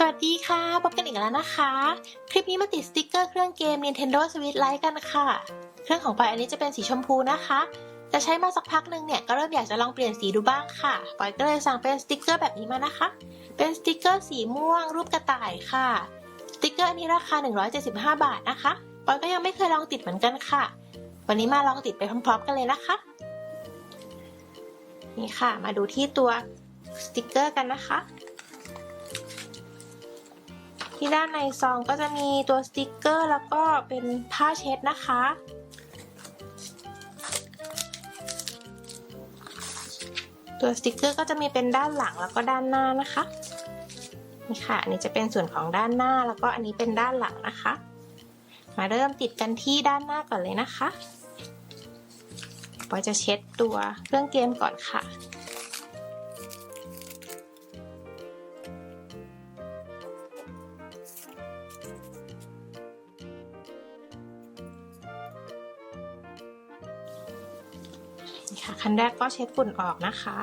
สวัสดีค่ะ พบกันอีกแล้วนะคะ คลิปนี้มาติดสติกเกอร์เครื่องเกม Nintendo Switch Lite กันค่ะ เครื่องของปอยอันนี้จะเป็นสีชมพูนะคะ แต่ใช้มาสักพักหนึ่งเนี่ย ก็เริ่มอยากจะลองเปลี่ยนสีดูบ้างค่ะปอยก็เลยสั่งเป็นสติกเกอร์แบบนี้มานะคะ เป็นสติกเกอร์สีม่วง รูปกระต่ายค่ะ สติกเกอร์อันนี้ราคา 175 บาทนะคะปอยก็ยังไม่เคยลองติดเหมือนกันค่ะ วันนี้มาลองติดไปพร้อมๆกันเลยนะคะ นี่ค่ะ มาดูที่ตัวสติกเกอร์กันนะคะ ที่ด้านในซองก็จะมีตัวสติกเกอร์ แล้วก็เป็นผ้าเช็ดนะคะ ตัวสติกเกอร์ก็จะมีเป็นด้านหลังแล้วก็ด้านหน้านะคะนี่ค่ะ อันนี้จะเป็นส่วนของด้านหน้าแล้วก็อันนี้เป็นด้านหลังนะคะ มาเริ่มติดกันที่ด้านหน้าก่อนเลยนะคะปอยจะเช็ดตัวเครื่องเกมก่อนค่ะ ค่ะ ขั้นแรกก็เช็ดฝุ่นออกนะคะ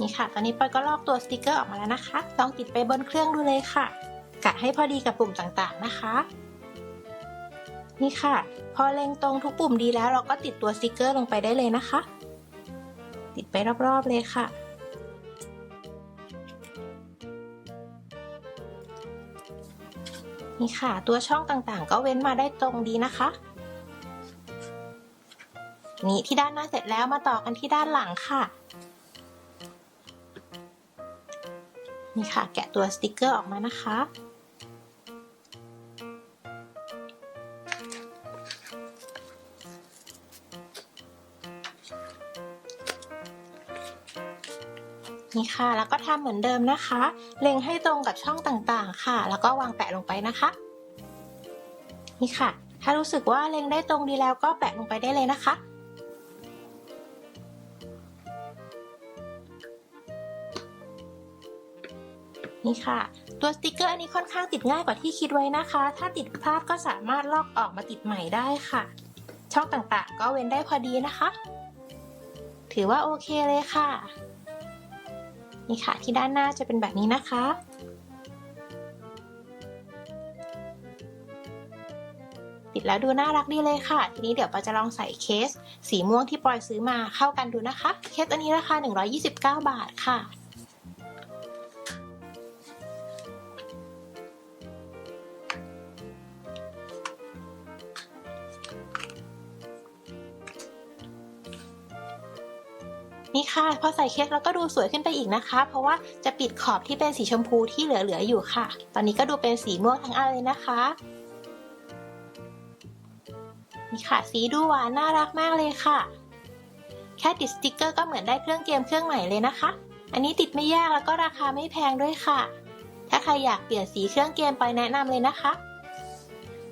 นี่ค่ะ ตอนนี้ปอยก็ลอกตัวสติกเกอร์ออกมาแล้วนะคะ ลองติดไปบนเครื่องดูเลยค่ะ กะให้พอดีกับปุ่มต่างๆนะคะนี่ค่ะ พอเล็งตรงทุกปุ่มดีแล้วเราก็ติดตัวสติกเกอร์ลงไปได้เลยนะคะ ติดไปรอบๆเลยค่ะ นี่ค่ะ ตัวช่องต่างๆ ก็เว้นมาได้ตรงดีนะคะ นี่ที่ด้านหน้าเสร็จแล้วมาต่อกันที่ด้านหลังค่ะนี่ค่ะ แกะตัวสติกเกอร์ออกมานะคะ นี่ค่ะ แล้วก็ทำเหมือนเดิมนะคะ เล็งให้ตรงกับช่องต่างๆ ค่ะ แล้วก็วางแปะลงไปนะคะ นี่ค่ะ ถ้ารู้สึกว่าเล็งได้ตรงดีแล้วก็แปะลงไปได้เลยนะคะ นี่ค่ะ ตัวสติกเกอร์อันนี้ค่อนข้างติดง่ายกว่าที่คิดไว้นะคะ ถ้าติดพลาดก็สามารถลอกออกมาติดใหม่ได้ค่ะ ช่องต่างๆ ก็เว้นได้พอดีนะคะ ถือว่าโอเคเลยค่ะ นี่ค่ะที่ด้านหน้าจะเป็นแบบนี้นะคะ ติดแล้วดูน่ารักดีเลยค่ะ ทีนี้เดี๋ยวปอจะลองใส่เคส สีม่วงที่ปอยซื้อมาเข้ากันดูนะคะ เคสอันนี้ราคา 129 บาทค่ะ นี่ค่ะพอใส่เคสแล้วก็ดูสวยขึ้นไปอีกนะคะ เพราะว่าจะปิดขอบที่เป็นสีชมพูที่เหลือๆอยู่ค่ะ ตอนนี้ก็ดูเป็นสีม่วงทั้งอันเลยนะคะนี่ค่ะ สีดูหวานน่ารักมากเลยค่ะ แค่ติดสติกเกอร์ก็เหมือนได้เครื่องเกมเครื่องใหม่เลยนะคะ อันนี้ติดไม่ยากแล้วก็ราคาไม่แพงด้วยค่ะ ถ้าใครอยากเปลี่ยนสีเครื่องเกมไปแนะนำเลยนะคะ